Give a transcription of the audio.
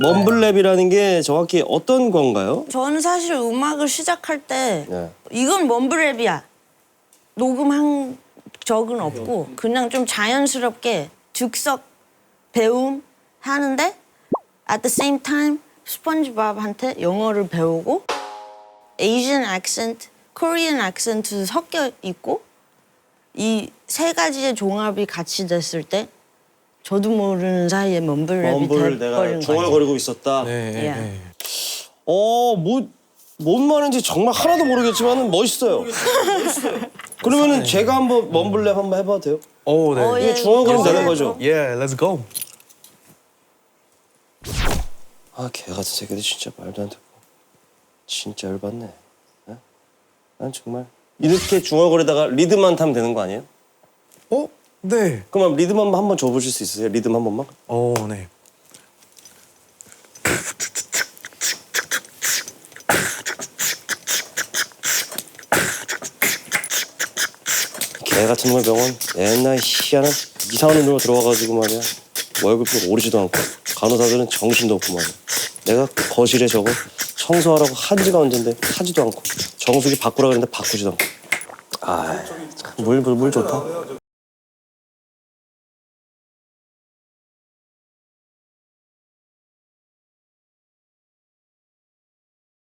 멈블랩이라는 게 정확히 어떤 건가요? 저는 사실 음악을 시작할 때 네. 이건 멈블랩이야 녹음한 적은 없고 그냥 좀 자연스럽게 즉석 배움 하는데 at the same time 스펀지밥한테 영어를 배우고 Asian accent, Korean accent도 섞여 있고 이 세 가지의 종합이 같이 됐을 때 저도 모르는 사이에 멈블랩이 멈블 내가 돼버린 거예요. 중얼거리고 있었다. 네, 네, 예. 네. 어, 뭐, 뭔 말인지 정말 하나도 모르겠지만 멋있어요. 그러면은 제가 한번 멈블랩 한번 해봐도 돼요? 오, 네. 어, 이게 예, 중얼거리면 그거 되는 거죠? Yeah, let's go. 아, 개 같은 새끼들 진짜 말도 안 듣고. 진짜 열받네. 예? 난 정말. 이렇게 중얼거리다가 리드만 타면 되는 거 아니에요? 어? 네. 그럼 리듬 한번 한번 줘보실 수 있으세요? 리듬 한 번만? 오, 네. 개 같은 놈의 병원 옛날 희한한 이상한 놈으로 들어와가지고 말이야 월급도 오르지도 않고 간호사들은 정신도 없고 말이야 내가 그 거실에 저거 청소하라고 한지가 언젠데 하지도 않고 정수기 바꾸라 그랬는데 바꾸지도 않고 아물물 물 좋다